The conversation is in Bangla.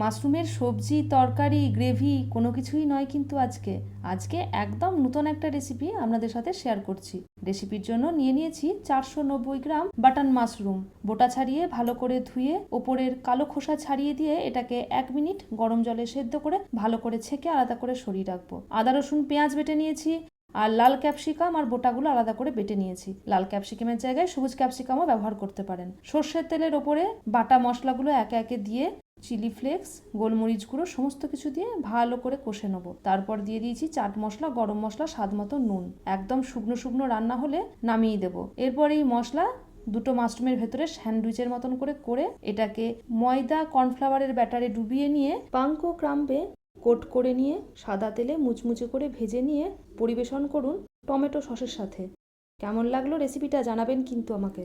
মাশরুমের সবজি, তরকারি, গ্রেভি কোনো কিছুই নয় কিন্তু আজকে। আজকে একদম নতুন একটা রেসিপি আপনাদের সাথে শেয়ার করছি। রেসিপির জন্য নিয়ে নিয়েছি চারশো নব্বই গ্রাম বাটন মাশরুম। বোটা ছাড়িয়ে ভালো করে ধুয়ে ওপরের কালো খোসা ছাড়িয়ে দিয়ে এটাকে এক মিনিট গরম জলে সেদ্ধ করে ভালো করে ছেঁকে আলাদা করে সরিয়ে রাখব। আদা, রসুন, পেঁয়াজ বেটে নিয়েছি আর লাল ক্যাপসিকাম আর বোটাগুলো আলাদা করে বেটে নিয়েছি। লাল ক্যাপসিকামের জায়গায় সবুজ ক্যাপসিকামও ব্যবহার করতে পারেন। সর্ষের তেলের ওপরে বাটা মশলাগুলো একে একে দিয়ে চিলি ফ্লেক্স, গোলমরিচ গুঁড়ো, সমস্ত কিছু দিয়ে ভালো করে কষে নেব। তারপর দিয়ে দিয়েছি চাট মশলা, গরম মশলা, স্বাদ মতো নুন। একদম শুকনো শুকনো রান্না হলে নামিয়ে দেবো। এরপর এই মশলা দুটো মাশরুমের ভেতরে স্যান্ডউইচের মতন করে করে এটাকে ময়দা, কর্নফ্লাওয়ারের ব্যাটারে ডুবিয়ে নিয়ে পাঙ্কো ক্রাম্পে কোট করে নিয়ে সাদা তেলে মুচমুচে করে ভেজে নিয়ে পরিবেশন করুন টমেটো সসের সাথে। কেমন লাগল রেসিপিটা জানাবেন কিন্তু আমাকে।